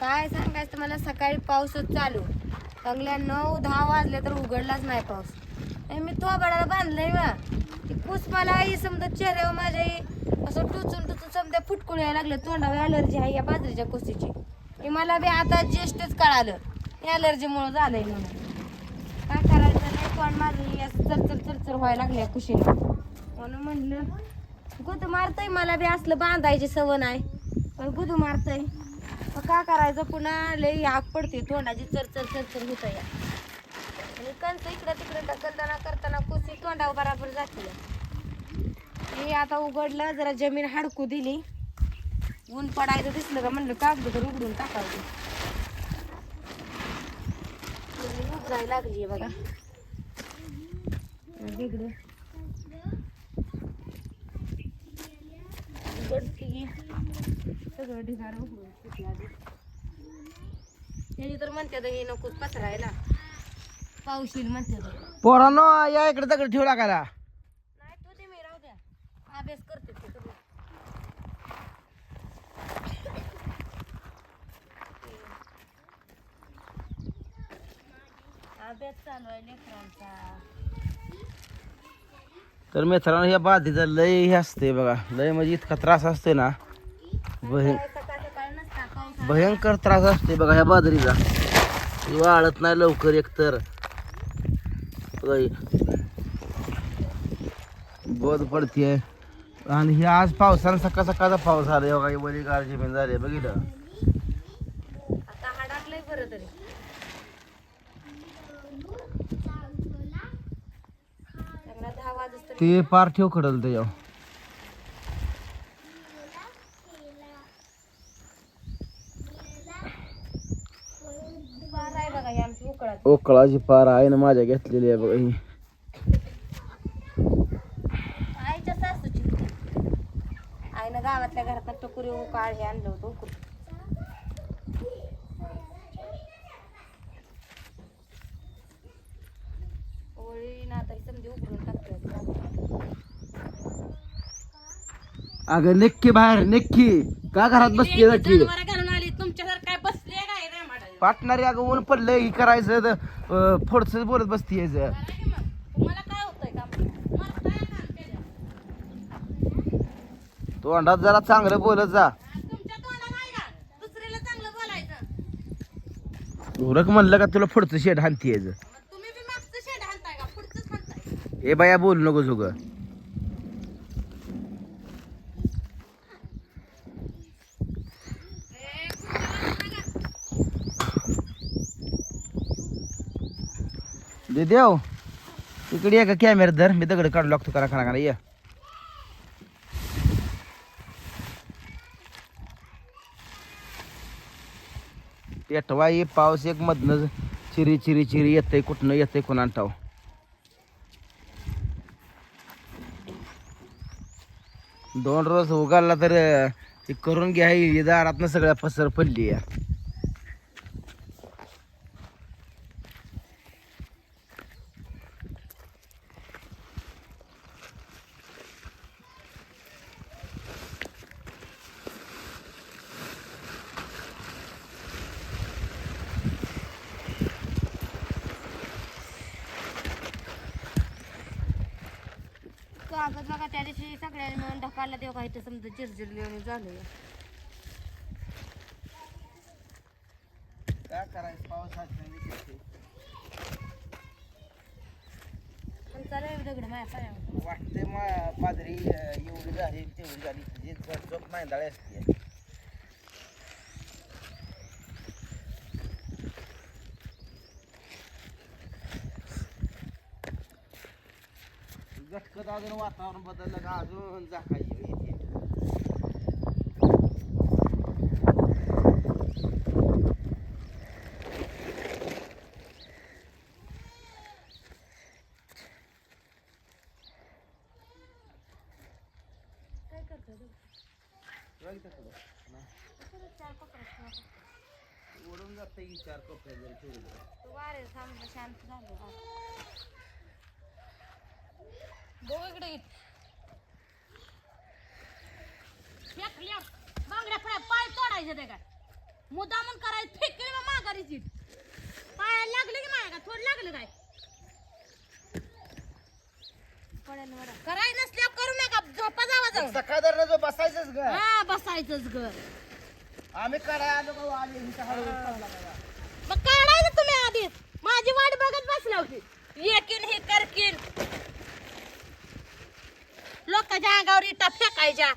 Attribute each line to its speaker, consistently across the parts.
Speaker 1: काय सांगायचं मला सकाळी पाऊसच चालू. चांगल्या नऊ दहा वाजले तर उघडलाच नाही पाऊस. आणि मी तो बडाला बांधलंय वा ती कुस मला आई समजा चेहऱ्यावर माझ्या असं टुचून टुचून समजा फुटकुळ यायला लागलं तोंडावर अलर्जी आहे या बाजरीच्या कुसीची हे मला बी आता ज्येष्ठच कळालं. अलर्जीमुळं झालंय म्हणून. काय करायचं नाही तोंड माझं चरचर चरचर व्हायला लागल्या कुशीला. म्हणून म्हणलं गुद मारतय मला बी असलं बांधायची सवय नाही. पण गुदू मारतय मग काय करायचं? पुन्हा लई आग पडते. तोंडाची चरचर चरचर होत या आणि कंच इकडं तिकडं ढकलताना करताना कुसी तोंडावर बराबर जाते हे आता उघडलं जरा जमीन हाडकू दिली. ऊन पडायचं दिसलं का? म्हणलं कागद तर उघडून टाकावं. जमीन लागली बघा. तिकडं सगळं ढिगार. त्याची तर म्हणते हे नकोच पसरायला म्हणते.
Speaker 2: पोरांनो या इकडे दगड ठेवू लागायला
Speaker 1: नाही तू ते मी राहू द्या अभ्यास करते ते करू. अभ्यास चालू आहे लेकरांचा
Speaker 2: तर मित्रांनो ह्या बाधीचा लय हे असते बघा लय म्हणजे इतका त्रास असते ना भयं भयंकर त्रास असते बघा ह्या बाजरीचा. वाळत नाही लवकर एकतर. ही. बोध पडते आणि हे आज पावसानं सकाळ सकाळचा पाऊस आला बघा ही वरी गार जमीन झाली बघितलं
Speaker 1: बरं
Speaker 2: ते पार ठेव खडल त्याच्यावर
Speaker 1: बारा आहे बघा ही आमची उकळात
Speaker 2: ओकळाची पार आहे ना माझ्या घेतलेली आहे बघा ही.
Speaker 1: आईच्या सासूची आईनं गावातल्या घरात टकुरी उकाळ हे आणलं होतं उकळून. ओळी ना आता समजी टाकते
Speaker 2: अगं नक्की बाहेर नक्की. का घरात बसली नक्की
Speaker 1: घालून आली तुमच्यासारखं काय बसले काय रे माडा
Speaker 2: पाटणारी अगं ऊन पडलंय ही करायचं तर फोडच बोलत बसती यायचं
Speaker 1: तुम्हाला काय होतंय का मला काय काम केलं
Speaker 2: तोंडात जरा चांगलं बोलत जा. उरक म्हणलं का तुला पुढचं शेड हानती यायचं
Speaker 1: मग तुम्ही बी मागचं शेड हाणताय का? पुढचंच हाणताय.
Speaker 2: ए बाया बोलू नको जुग. दे देव. इकडे ये का कॅमेरा धर. मी दगड काढू लागतो करा खाना खाना ये. पाऊस एक मधनं चिरी चिरी चिरी येतंय कुठनं येतंय कोणा ठाव. दोन रोज उगाला तर करून घ्या दारातनं सगळ्या पसर पडली या.
Speaker 1: कागद बघा त्या दिवशी सगळ्यांनी मिळून ढकालला तेव्हा काही समजा चिरचिरली झालं
Speaker 2: काय करायचं?
Speaker 1: दगड माझ्या पायावर.
Speaker 2: वाटते मग पादरी एवढी झाली तेवढी झाली. झोप मांदाळे असते. झटकत अजून वातावरण बदललं का अजून झाकायची येते
Speaker 1: काय करतो
Speaker 2: ओढून जाते की चार कपडे जरी ठेवले
Speaker 1: वारे थांब शांत झालं बघ. इकडे. बांगड्या पाय पाय तोडायचे ते काय?
Speaker 3: मुद्दामून करायचं फेकली मग माघारीची पायाला लागले की माया का? थोडं लागलं काय? कराय नसल्यावर करू नका. झोपा जावा जाऊन.
Speaker 2: सकाळ जो बसायचंच ग.
Speaker 3: हा बसायचंच घर
Speaker 2: आम्ही कराय आलो का आली इथं हळूहळू चालला बघा.
Speaker 3: मग काढायचं तुम्ही आधीच माझी वाट बघत बसला होती. येकीन हे करकीन. लोकांच्या अंगावर इटा फेकायच्या.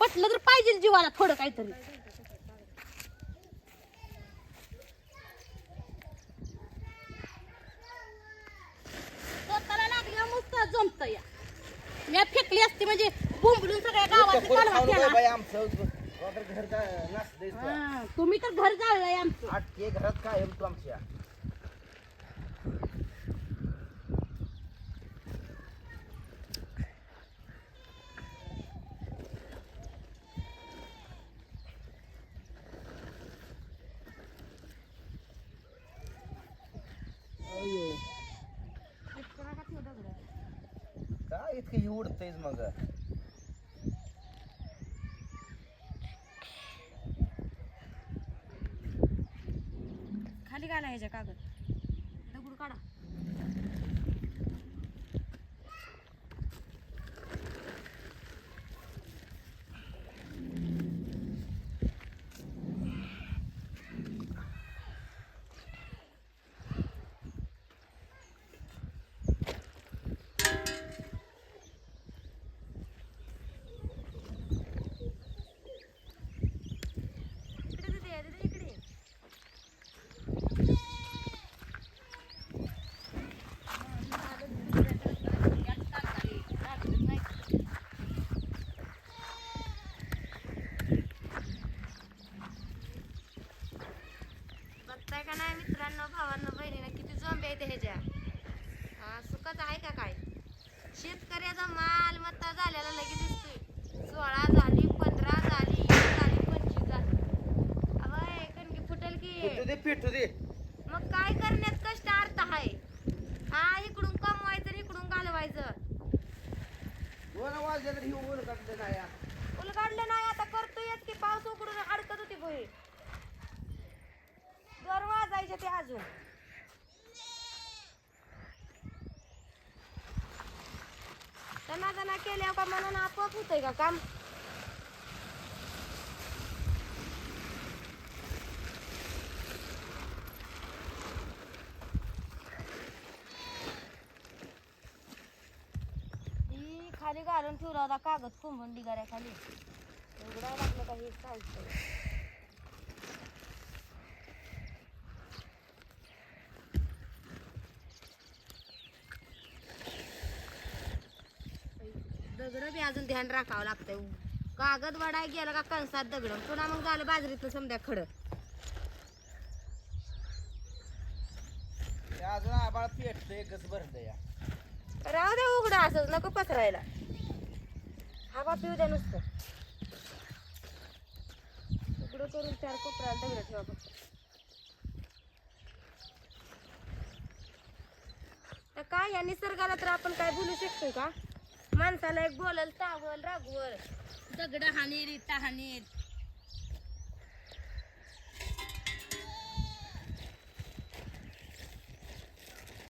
Speaker 3: पटलं तर पाहिजे जीवाला थोडं काहीतरी. स्वतःला लागलं मस्त जमत या मी फेकली असती म्हणजे बुंबलून सगळ्या गावात कालवा केला.
Speaker 2: आमचं वगैरे घर.
Speaker 3: हा, तुम्ही तर घर जाळलंय आमचं.
Speaker 2: घरात कायम तू आमच्या अयो. काय इतकं ही उडतंयच मग.
Speaker 1: खाली घाला ह्याच्या कागद दगड काढा इकडे दे, दे, दे, इकडे बघताय का नाही मित्रांनो भावांनो बहिणीनं किती झोंबे आहेत ह्याच्या हा सुखच आहे का काय शेतकऱ्याचा माल मत्ता झालेला लगेच दिसतोय सोळा झाली पंधरा झाली वीस झाली पंचवीस झाली अबे कणकी फुटल की
Speaker 2: दे दे.
Speaker 1: मग काय करण्यात कष्ट अर्थ आहे? हा इकडून कमवायचं आणि इकडून घालवायचं.
Speaker 2: दोन वाजले तर ही ऊन काढते नाही.
Speaker 1: उलगाडलं नाही आता करतोयच की पाऊस उकडून अडकत होती भुई दर वाजायचे ते अजून. त्यांना त्यांना केल्यावर का मनानं आपोआप होतंय का काम ही खाली घालून ठेवला होता कागद कुंभून डिगाऱ्या खाली उघडायला लागलं का हे चालतंय? दगड बी अजून ध्यान राखावं लागतंय. कागद वडाय गेला का कणसात दगड? पुन्हा मग झालं बाजरीतलं समजा खडं.
Speaker 2: ते अजून आबाळ पेटतंय गच भरलं या.
Speaker 1: राहू द्या उघडं असं नको पसरायला. हवा पिऊ द्या नुसतं. तुकडं करून चार कोपऱ्याला दगड ठेवा फक्त तर काय या निसर्गाला तर आपण काय बोलू शकतो का? माणसाला एक बोलल तावल रागवल.
Speaker 3: दगड हानीर तहानीर